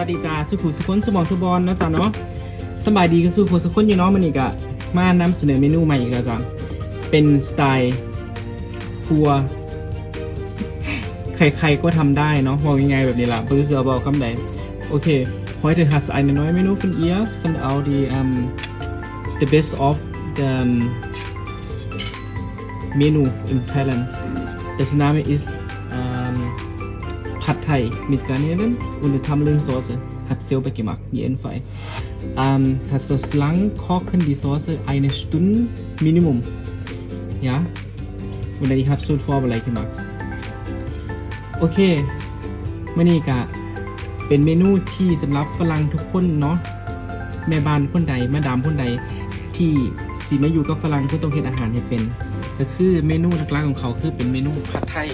วัสดีจ้าสุขุสุคนสุบองทุบอลนะจ้าเนาะสบายดีกันสุขุสุคนอยู่เนาะมันอีกอะมานำเสนอเมนูใหม่อีกแล้วจ้าเป็นสไตล์ครัวใครๆก็ทำได้เนาะมองยังไงแบบนี้ล่ะบริษัทบอกคำใดโอเค heute hat es eine neue Menü von ihr von Audi um, the best of the um, Menu in Thailand das Name ist Pad Thai mit Garnelen und Tamarind-Soße hat selber gemacht, jeden Fall. Ähm, das so lang kochen die Soße eine Stunde Minimum. Ja. Und ich habe so vorbereitet gemacht. โอเคมื่อนี้กะเป็นเมนูที่สำหรับฝรั่งทุกคนเนาะแม่บ้านคนใดแมาดามคนใดที่สีมาอยู่กับฝรั่งคุณต้องเฮ็ดอาหารให้เป็น ก็คือเมนูหลักๆของเขาคือเป็นเมนูผัดไทย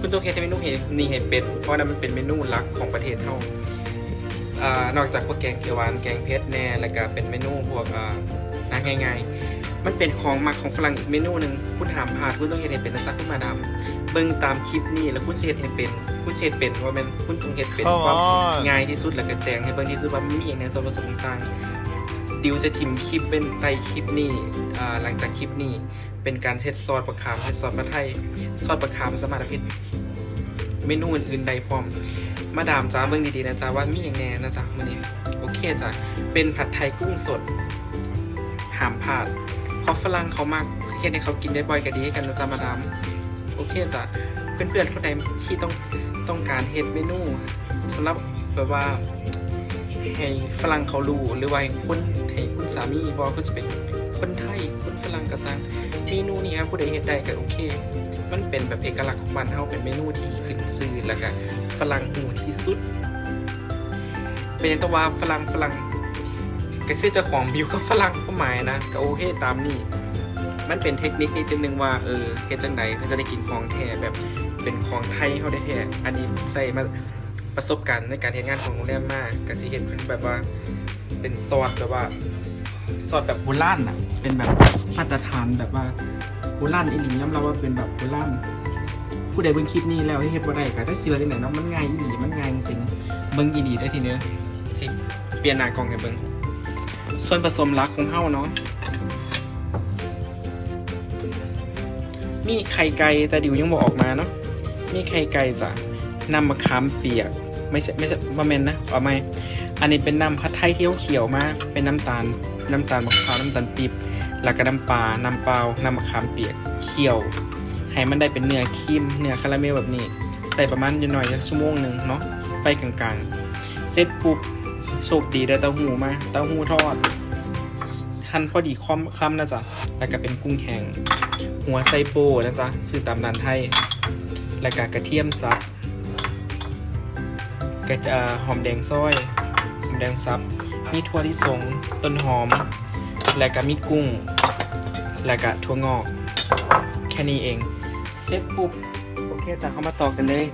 คุณต้องเฮ็ดเมนูเห็ดนี่ให้เป็นเพราะนั้นมันเป็นเมนูหลักของประเทศเขาอ่านอกจากพวกแกงเขียวหวานแกงเผ็ดแน่แล้วก็เป็นเมนูพวกอ่าอาง่ายๆ มันเป็นของมักของฝรั่งอีกเมนูหนึ่งคุณถามพาดคุณต้องเฮ็ดให้เป็นนะจ๊ะคุณมาดามเบิ่งตามคลิปนี้แล้วคุณสิเฮ็ดให้เป็นคุณเฮ็ดเป็นว่าม่นคุณต้องเฮ็ดเป็นความง่ายที่สุดแล้วก็แจงให้เบิ่งที่สุดว่ามีอย่างในส่วนผสมต่าง ดิวจะทิมคลิปเป็นใต้คลิปนี้อ่หลังจากคลิปนี้ เป็นการเทสซอสประคามเทสซอสมะไทยซอสประคามสมารถเฮ็ดเมนูอื่นๆใดพร้อม มาดามจ้าเบิ่งดีๆนะจ๊ะว่ามีอย่างแน่นะจ๊ะมื้อนี้โอเคจ้ะเป็นผัดไทยกุ้งสดหามพลาดเพราะฝรั่งเขามากเฮ็ดให้เขากินได้บ่อยก็ดีให้กันนะจ๊ะมาดามโอเคจ้ะเพื่อนๆคนใดที่ต้องต้องการเฮ็ดเมนูสำหรับแบบว่า ให้ฝรั่งเขารู้หรือว่าให้คนให้คุณสามีบอกคุณจะเป็นคนไทยคนฝรั่งก็ซังเมนูนี้ครับผู้ใดเฮ็ดได้ก็โอเค มันเป็นแบบเอกลักษณ์ของบ้านเฮาเป็นเมนูที่ขึ้นชื่อแล้วก็ฝรั่งหูที่สุด เป็นอย่างตัวาฝรั่งฝรั่งก็คือจ้าของบิวกับฝรั่งก็หมายนะก็โอเคตามนี้มันเป็นเทคนิคนิดนึงว่าเออเฮ็ดจังใดเขาจะได้กินของแท้แบบเป็นของไทยเขาได้แท้อันนี้ใส่มา ประสบการณ์ในการเฮ็ดงานของโรงแรมมากก็สิเฮ็ดเป็นแบบว่าเป็นซอสแบบว่าซอสแบบโบราณอะ เป็นแบบมาตรฐานแบบว่าโบราณอีหลียอมรับว่าเป็นแบบโบราณผู้ใดเบิ่งคลิปนี้แล้วให้เฮ็ดบ่ได้ก็ถ้าเสือที่ไหนเนาะมันง่ายอีหลีมันง่ายจริงเบิ่งอีหลีได้ทีเนี้ยสิเปลี่ยนหน้ากล้องให้เบิ่งส่วนผสมหลักของเฮาเนาะมีไข่ไก่แต่ดิวยังบอกออกมาเนาะมีไข่ไก่จ้ะ น้ำมะขามเปียก ไม่ใช่ไม่ใช่บะเมนนะเอาไม่อันนี้เป็นน้ำผัดไทยที่เขียวมากเป็นน้ำตาลน้ำตาลมะพร้าวน้ำตาลปี๊บแล้วก็น้ำปลาน้ำเปล่าน้ำมะขามเปียกเคี่ยว ให้มันได้เป็นเนื้อครีมเนื้อคาราเมลแบบนี้ ใส่ประมาณอยู่หน่อยสักชั่วโมงหนึ่งเนาะไฟกลางๆ เสร็จปุ๊บโชคดีได้เต้าหู้มาเต้าหู้ทอดหั่นพอดีค่อมคำนะจ๊ะแล้วก็เป็นกุ้งแห้งหัวไซโปนะจ๊ะซื้อตามร้านไทยแล้วก็กระเทียมซับ กระหอมแดงซอยหอมแดงซับมีถั่วลิสงต้นหอม แล้วก็มีกุ้ง แล้วก็ถั่วงอก แค่นี้เอง เสร็จปุ๊บ โอเคจะเข้ามาต่อกันเลย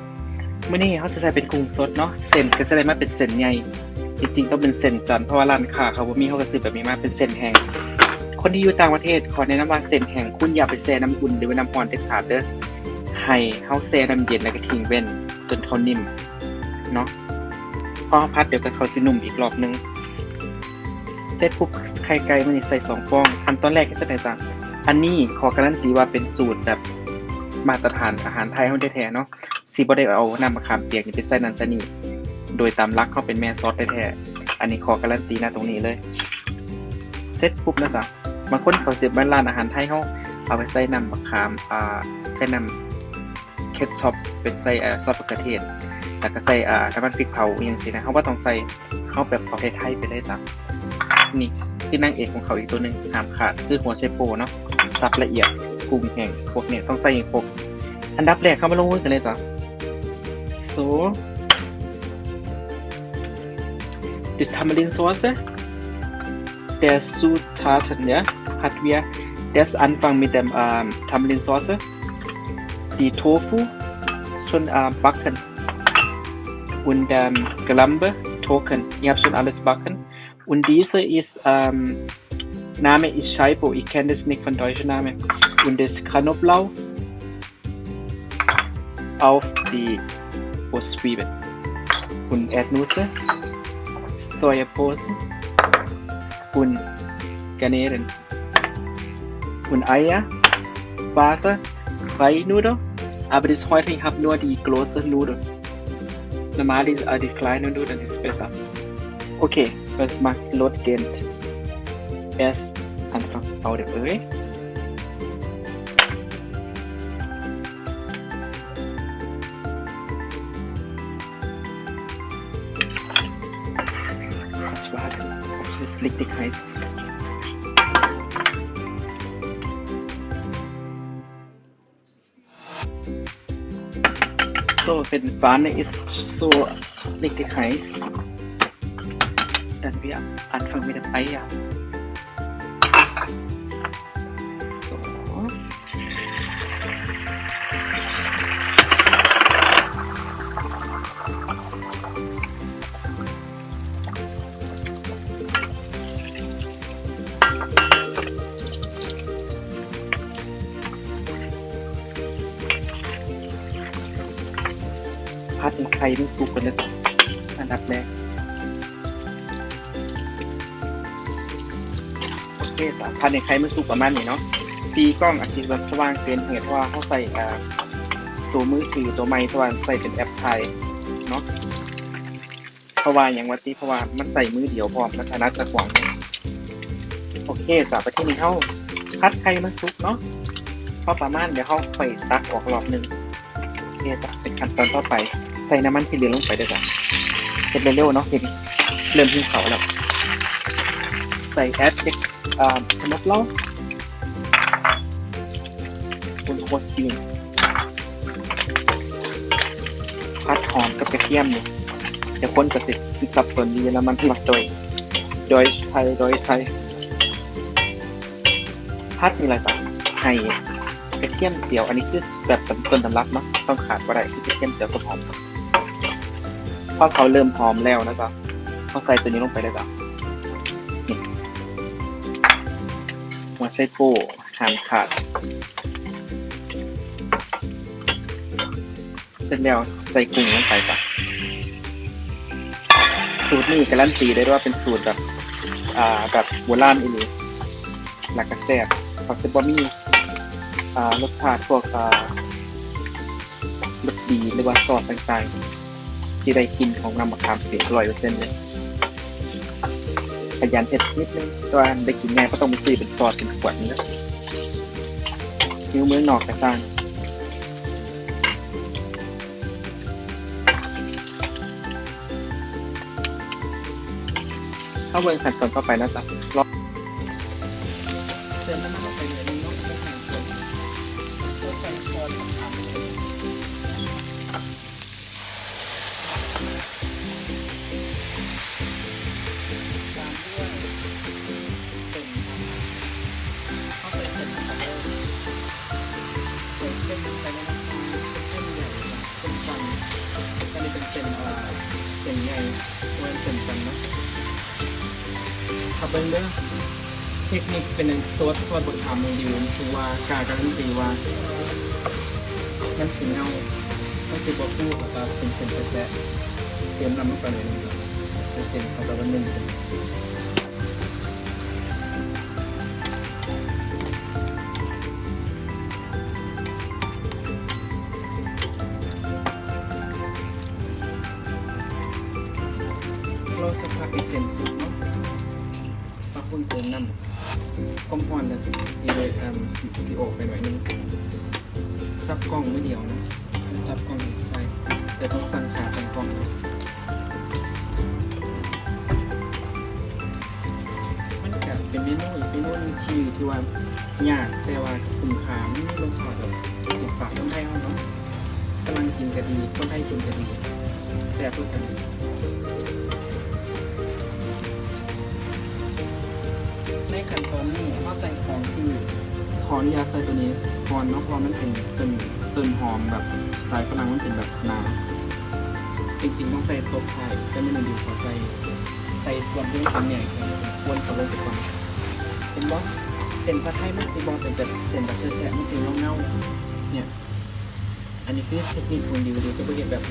เมื่อนี้เขาจะใส่เป็นกุ้งสดเนาะเส้นก็จะได้มาเป็นเส้นใหญ่จริงๆต้องเป็นเส้นจันเพราะว่าร้านค้าเขาบ่มีเขาก็ซื้อแบบนี้มาเป็นเส้นแห้งคนที่อยู่ต่างประเทศขอแนะนำว่าเส้นแห้งคุณอย่าไปแช่น้ำอุ่นหรือว่าน้ำร้อนเด็ดขาดเด้อให้เขาแช่น้ำเย็นแล้วก็ทิ้งเว้นจนเขานิ่มเนาะ พอพัดเดี๋ยวก็เขาสินุ่มอีกรอบนึงเสร็จปุ๊บไข่ไก่มันนี่ใส่สองฟองขั้นตอนแรกก็จะได้จังอันนี้ขอการันตีว่าเป็นสูตรแบบมาตรฐานอาหารไทยเขาแท้ๆเนาะซีบ่ได้เอาน้ำมะขามเปียกนี่ไปใส่นันใส่นี่โดยตามรักเขาเป็นแม่ซอสแท้ๆอันนี้ขอการันตีนะตรงนี้เลยเสร็จปุ๊บนะจ๊ะบางคนเขาเสียบร้านอาหารไทยเขาเอาไปใส่น้ำมะขามอ่าใส่น้ำเคชัพเป็นใส่ซอสมะเขือเทศ แล้วก็ใส่อ่าน้ำมันพริกเผาอย่างสินะเขาว่าต้องใส่เขาแบบเอไทยๆไปเลยจ้ะนี่ที่นางเอกของเขาอีกตัวหนึ่งห้ามขาดคือหัวไชโปเนาะสับละเอียดกุ้งแห้งพวกเนี่ยต้องใส่อย่างครบอันดับแรกเข้ามาลงมือกันเลยจ้ะ so this tamarind sauce der Zutaten, ja, hat wir das Anfang mit dem ähm, Tamarind-Sauce, die Tofu schon äh, backen und ähm, Gelambe, Token. Ich habe schon alles backen. Und diese ist, ähm, Name ist Scheibo, ich kenne das nicht von deutschen Namen. Und das Knoblauch auf die Zwiebeln und Erdnüsse Sojaposen und Garnelen. Und Eier, Wasser, Freinudeln. Aber das heute ich habe nur die große Nudeln. Normal ist äh, die kleine Nudeln ist besser. Okay, was macht losgehen? Erst einfach auf der Öl. Was war das? Das ist richtig heiß. So, wenn die Pfanne ist so richtig heiß, dann wir anfangen mit dem Eier. พัดในไข่ลูกสุกกันเลยอันดับแรกโอเคสามพันในไข่มันสุกประมาณนี้เนาะตีกล้องอาจจะแบบสว่างเกินเหตุว่าเขาใส่ตัวมือถือตัวไม้สว่างใส่เป็นแอปไทยเนาะเพราะว่าอย่างวัดที่เพราะว่ามันใส่มือเดียวพร้อมมันถนัดตะขวางโอเคจากประเทศนี้เขาพัดไข่มันสุกเนาะพอประมาณเดี๋ยวเขาไปตักออกรอบหนึ่งโอเคจ้ะเป็นขั้นตอนต่อไป ใส่น้ำมันที่เหลือลงไปด้วยจ้ะเสร็จเร็วๆเนาะเห็นเริ่มหิ้วเขาแล้ว ใส่แอดเอ็กอ่าขนมเล้าคุณโคตรจริงพัดหอมกับกระเทียมนี่เดี๋ยวคนจะติดสับสนดีแล้วมันหลักโดยโดยไทยโดยไทยพัดมีอะไรต่างไห้กระเทียมเจียว อันนี้คือแบบต้นตำรับเนาะต้องขาดว่าไรคือกระเทียมเจียวกับหอม พอเขาเริ่มหอมแล้วนะจ๊ะเขาใส่ตัวนี้ลงไปเลยจ้ะนี่หัวไส้โก้หั่นขาด เสร็จแล้วใส่กุ้งลงไปจ้ะสูตรนี้การันตีได้ด้วยว่าเป็นสูตรแบบ อ่าแบบโบราณอีหลีหลักกระแซ่บเขาจะบะมี่อ่ารสชาติพวกอ่ารสดีหรือว่าซอสต่างๆ ที่ได้กินของน้ำมะขามเปียกอร่อยเป็นเลยขยันเผ็ดนิดนึงตัวได้กินง่ายก็ต้องไปซื้อเป็นซอสเป็นขวดนี่นะนิ้วเมือนอกกระซังเข้าเวิร์ขั้นตอนต่อไปนะจ๊ะ ทคนิคเป็นโซดโซดบทถามมึงดิวคือว่าการการันตีว่ามันสีเงามันสีบอคู่แล้วก็เป็นเส้นแสะเตรียมนำลงไปเลยนะครับเส้นของเราเป็นหนึ่งำความพอนจะสีเลยอ่าสีสีออไปหน่อยนึงจับกล้องไม่เดียวนะจับกล้องใส่แต่ต้องสั่งขาเป็นกล้องนะมันก็เป็นเมนูอีกเมนูนึงที่ที่ว่ายากแต่ว่าคุ้มค่าไม่มีรสชาติแบบติดปากคนไทยเขาเนาะกำลังกินก็ดีคนไทยกินก็ดีแซ่บด้วยกันในขั้นตอน ใส่ของที่ขออนุญาตใส่ตัวนี้หอนเนาะเพราะมันเป็นต้นต้นหอมแบบสไตล์ฝรั่งมันเป็นแบบหนาจริงๆต้องใส่ตบไทยแต่ไม่นานดีขอใส่ใส่ส่วนที่มันเป็นใหญ่แค่นี้ควรเขาลงไปก่อนเห็นบ่เส้นผัดไทยมันสีบอลเป็นแบบเส้นแบบแฉะๆมันสีเงาๆเนี่ยอันนี้คือเทคนิคคุณดิวดิวจะไปเห็นแบบ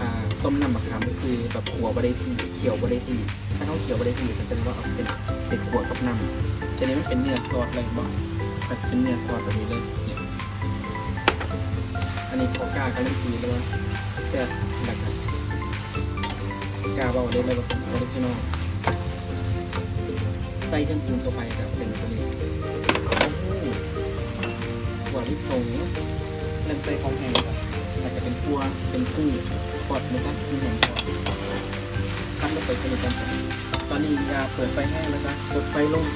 อ่าต้มน้ำมะขามก็คือแบบขัวบริทีเขียวบริทีถ้าเขาเขียวบริทีก็จะเรียกว่าออกเซนเป็นขัวกับน้ำ จะนี้มันเป็นเนื้อซอสอะไรบ้างมันจะเป็นเนื้อซอสแบบนี้เลยเนี่ยอันนี้พอกล้าการันตีเลยว่าแซ่บนะครับกาเบาได้เลยว่าเป็นออริจินอลใส่จำปูนตัวไปครับเป็นตัวนี้หัวที่ทรงเริ่มใส่ของแห้งครับแต่จะเป็นพัวเป็นกุ้งปอดนะจ๊ะกุ้งแห้งปอดขั้นลงไปสนิทกันครับตอนนี้ยาเปิดไฟแห้งแล้วจ้ะกดไฟลง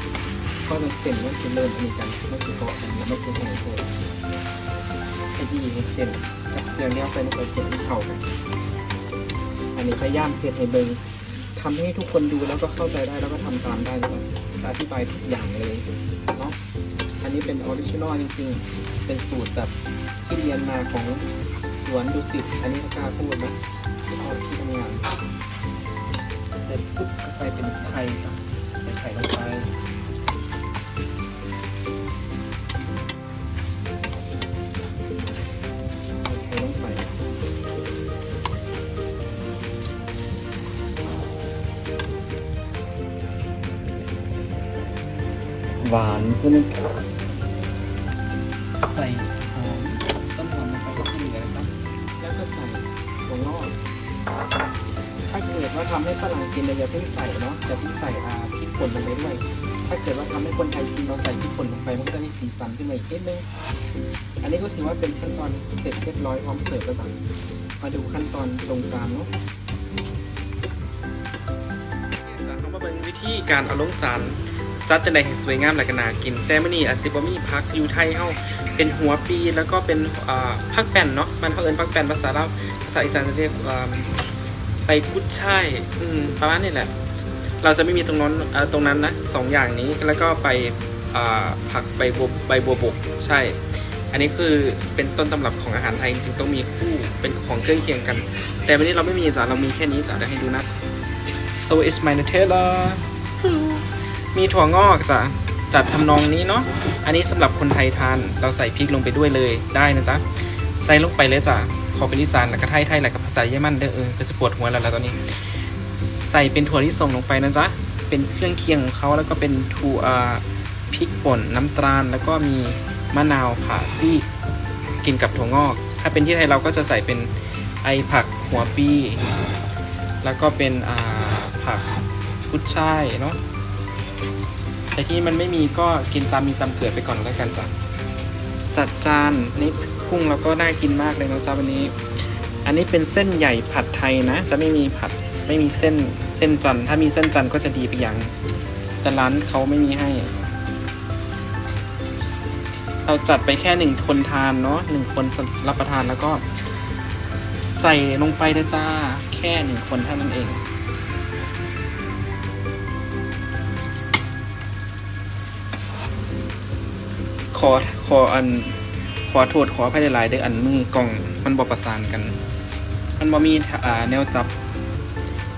ก็จะเส้นมันจะเริ่มสนิทกันมันจะเกาะกันแล้วมันจะแห้งโผล่ไอ้ที่เส้นกับเรื่องนี้ยใส่ลงไปเก็บให้เข้ากันอันนี้ใช้ย่ามเพียรให้เบิงทำให้ทุกคนดูแล้วก็เข้าใจได้แล้วก็ทำตามได้นะครับจะอธิบายทุกอย่างเลยเนาะอันนี้เป็นออริจินอลจริงๆ เป็นสูตรแบบที่เรียนมาของสวนดุสิตอันนี้ก็กล้าพูดนะเอาที่ทำงานเสร็จปุ๊บก็ใส่เป็นไข่จ้ะใส่ไข่ลงไป หวานใช่ไหมใส่หอมต้นหอมลงไปก็จะเหลือนะครับแล้วก็ใส่ถั่วงอกถ้าเกิดว่าทำให้ฝรั่งกินเราอย่าเพิ่งใส่เนาะอย่าเพิ่งใส่อ่าพริกป่นลงไปด้วย ถ้าเกิดว่าทำให้คนไทยกินเราใส่พริกป่นลงไปมันก็จะมีสีสันขึ้นมาอีกนิดนึงอันนี้ก็ถือว่าเป็นขั้นตอนเสร็จเรียบร้อยพร้อมเสิร์ฟแล้วจ้ะมาดูขั้นตอนตรงกลางเนาะเขามาเป็นวิธีการเอาลงจาน จัดจะได้ให้สวยงามและก็น่ากิน แต่มื่อนี้อาซิบะมีพักอยู่ไทยเฮาเป็นหัวปีแล้วก็เป็นพักแป้นเนาะมันเขาเอินพักแป้นภาษาลาภาษาอีสานจะเรียกไปกุดช่ายประมาณนี้แหละ เราจะไม่มีตรงนั้นตรงนั้นนะสองอย่างนี้แล้วก็ไปผักใบบัวใบบัวบกใช่ อันนี้คือเป็นต้นตำรับของอาหารไทยจริงๆต้องมีคู่เป็นของเครื่องเคียงกัน แต่วันนี้เราไม่มีจ้ะเรามีแค่นี้จ้ะเดี๋ยวให้ดูนะ so is my Nutella so มีถั่วงอกจะจัดทำนองนี้เนาะ อันนี้สำหรับคนไทยทาน เราใส่พริกลงไปด้วยเลยได้นะจ๊ะ ใส่ลงไปเลยจ้ะขอเป็นอีสานแล้วก็ไทยไทยแล้วก็ภาษาเยอรมันเด้อเออก็จะปวดหัวแล้วแล้วตอนนี้ ใส่เป็นถั่วที่ส่งลงไปนะจ๊ะ เป็นเครื่องเคียงของเขาแล้วก็เป็นถั่วพริกป่นน้ำตาล แล้วก็มีมะนาวผ่าซีกกินกับถั่วงอก ถ้าเป็นที่ไทยเราก็จะใส่เป็นไอผักหัวปี แล้วก็เป็นผักกุดช่ายเนาะ แต่ที่มันไม่มีก็กินตามมีตามเกิดไปก่อนแล้วกันจ้ะจัดจานนี่กุ้งเราก็น่ากินมากเลยนะจ๊ะวันนี้ อันนี้เป็นเส้นใหญ่ผัดไทยนะ จะไม่มีผัดไม่มีเส้นเส้นจันถ้ามีเส้นจันก็จะดีไปอย่าง แต่ร้านเขาไม่มีให้ เราจัดไปแค่หนึ่งคนทานเนาะหนึ่งคนรับประทานแล้วก็ ใส่ลงไปนะจ้าแค่หนึ่งคนเท่านั้นเอง ขอขออัน ขอโทษขออภัยหลายๆเด้ออันมือกล่องมันบ่ประสานกัน มันบ่มีอ่าแนวจับ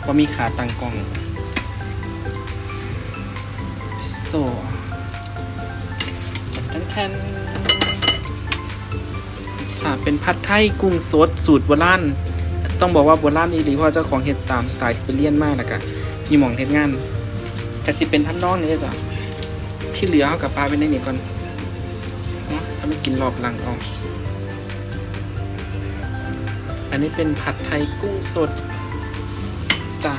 บ่มีขาตั้งกล้องโซ่แทนแทนจ้าเป็นผัดไทยกุ้งสดสูตรโบราณต้องบอกว่าโบราณอีหลีเพราะเจ้าของเฮ็ดตามสไตล์ที่ไปเรียนมากแล้วก็มีหม่องเฮ็ดงานแต่สิเป็นทำนนองนี้จ้ะที่เหลือเอากับปลาไปในนี่ก่อน ถ้าไม่กินรอบหลังออก อันนี้เป็นผัดไทยกุ้งสดจ้ะ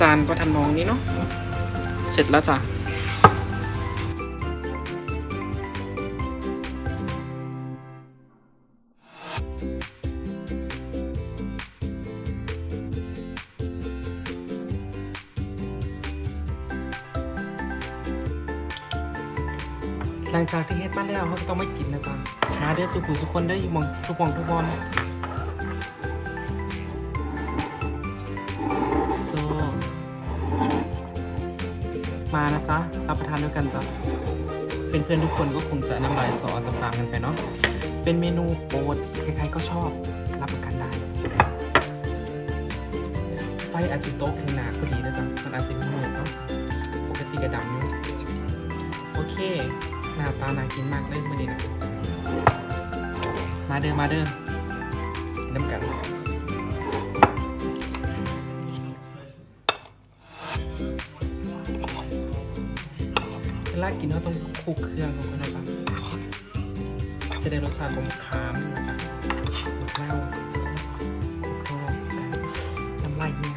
จานก็ทำนองนี้เนาะ เสร็จแล้วจ้ะ ต้องไม่กินนะจ๊ะมาเด้อสุขุสุกคนเด้ออยู่มองทุกมองทุกบอลโซมานะจ๊ะรับประทานด้วยกันจ้ะเป็นเพื่อนทุกคนก็คงจะน้ำลายสอตามๆกันไปเนาะเป็นเมนูโปรดใครๆก็ชอบรับประกันได้ไฟอาจจะโต๊ะข้างหนาพอดีนะจ๊ะมันอาจจะมืดเนาะปกติกระดำโอเค หน้าตาน่ากินมากเลยมื่อนี้นะมาเด้อมาเด้อน้ำกันลากินเราต้องคลุกเครื่องของมันนะครับจะได้รสชาติของคามนะครับมะนาวโอ้โหน้ำลายเนี่ย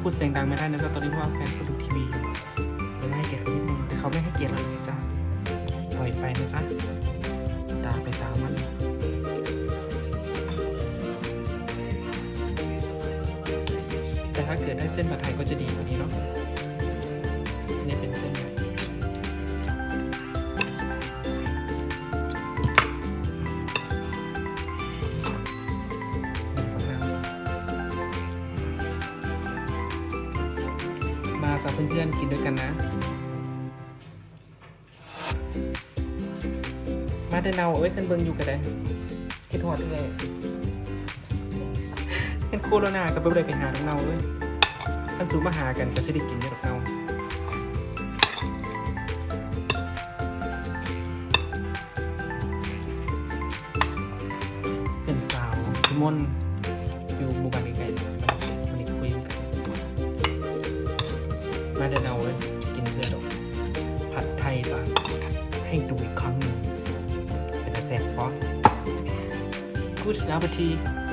พูดเสียงดังไม่ได้นะจ๊ะตอนนี้เพราะว่าแฟน เส้นผัดไทยก็จะดีกว่านี้เนาะนี่เป็นเส้นมาจากเพื่อนๆกินด้วยกันนะ มาเดินเอาเอาไว้ขึ้นเบิงอยู่กันได้คิดหอดเลยเป็นโคโรนากับไปเลยไปหาน้องเนาเลย ท่านสูมาหากันก็จะได้กินเยอะเนาเป็นสาวพิมลอยู่หมู่บ้านใกลๆวันนี้คุยกันมาเดินเอาเลยกินเพื่อนดอกผัดไทยจ้ะให้ดูอีกครั้งหนึ่งเป็นอาแซนฟอสกูดน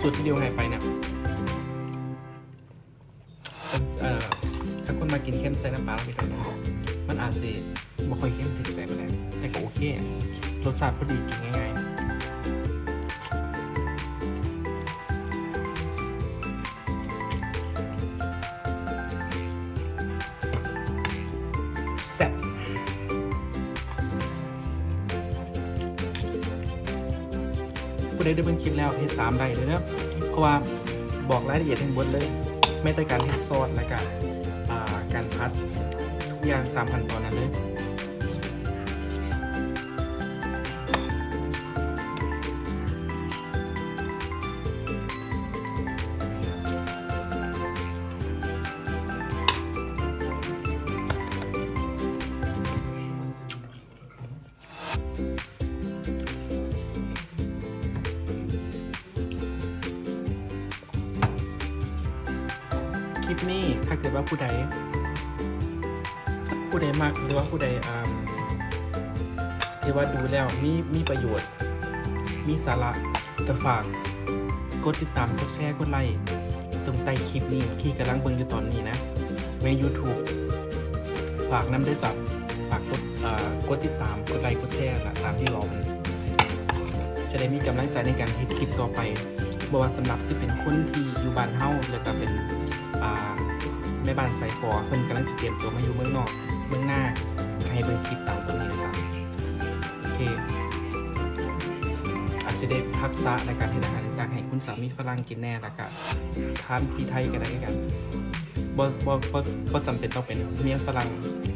สูตรที่เดียวไงไปเนี่ยเอ่อถ้าคุณมากินเข้มใส่น้ำปลาแล้วไปทำนะมันอาจจะไม่ค่อยเข้มถึงใจไปแล้วแต่ก็โอเค รสชาติพอดีกินง่ายๆ ผู้ได้เบิ่งคลิปแล้วเทสตามได้เลยนะเพราะว่าบอกรายละเอียดทั้งหมดเลย ไม่แต่การเฮ็ดซอสและการการพัดทุกอย่างตามขั้นตอนนั้นเลย เกิดว่าผู้ใด ผู้ใดมากหรือว่าผู้ใดอ่าที่ว่าดูแล้วมีมีประโยชน์ มีสาระก็ฝากกดติดตามกดแชร์กดไลค์ตรงใต้คลิปนี้ที่กำลังเบิ่งอยู่ตอนนี้นะใน YouTube ฝากน้ำด้วยจับฝากกดกดติดตามกดไลค์กดแชร์นะตามที่รอมันจะได้มีกำลังใจในการทำคลิปต่อไปบว่าสำหรับที่เป็นคนที่อยู่บ้านเฮาแล้วก็เป็นอ่า ม่บ้านสายฟอเพิ่นกำลังเตรียมตัวมาอยู่เมืองนอกเมืองหน้าให้เบิ่งคลิปตามตัวนี้นะครับโอเคอาจจะได้ทักษะในการที่อาหารจากให้คุณสามีฝรั่งกินแน่ล้วก็ทานที่ไทยก็ได้กันบ่บ่บ่บ่จำเป็นต้องเป็นเมียฝรั่ง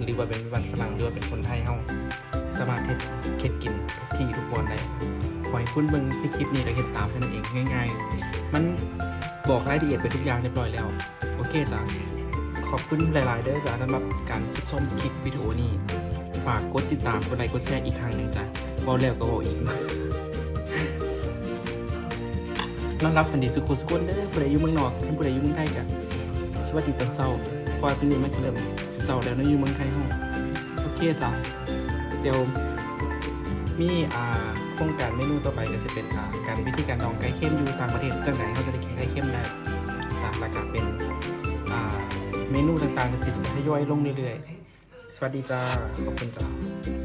หรือว่าเป็นวันฝรั่งหรือว่าเป็นคนไทยเฮาสามารถเฮ็ดเฮ็ดกินทุกที่ทุกวันได้ขอให้คุณเบิ่งในคลิปนี้แล้วเฮ็ดตามแค่นั้นเองง่าย ๆ มันบอกรายละเอียดไปทุกอย่างเรียบร้อยแล้ว โอเคจ้ะ อบคุณหลาย ๆ เด้อจ้ะสำหรับการชมคลิปวิดีโอนี้ ฝากกดติดตามกดไลค์กดแชร์อีกครั้งหนึ่งจ้ะบอกแล้วก็บอกอีกนอนรับฝันดีสุขสุขคนเด้อผู้ใดอยู่เมืองนอกท่านผู้ใดอยู่เมืองไทยกันสวัสดีตอนเช้าเพราะว่าเป็นนี้มันเริ่มเช้าแล้วนอะอยู่เมืองไทยห้องโอเคจ้ะเดี๋ยวมีอ่าโครงการเมนูต่อไปก็จะเป็นอ่าการวิธีการดองไก่เข้มอยู่ต่างประเทศจังไหนเขาจะได้กินไก่เข้มได้จากแล้วก็เป็นอ่า เมนูต่างๆจะสิทยอยลงเรื่อยๆ สวัสดีจ้า ขอบคุณจ้า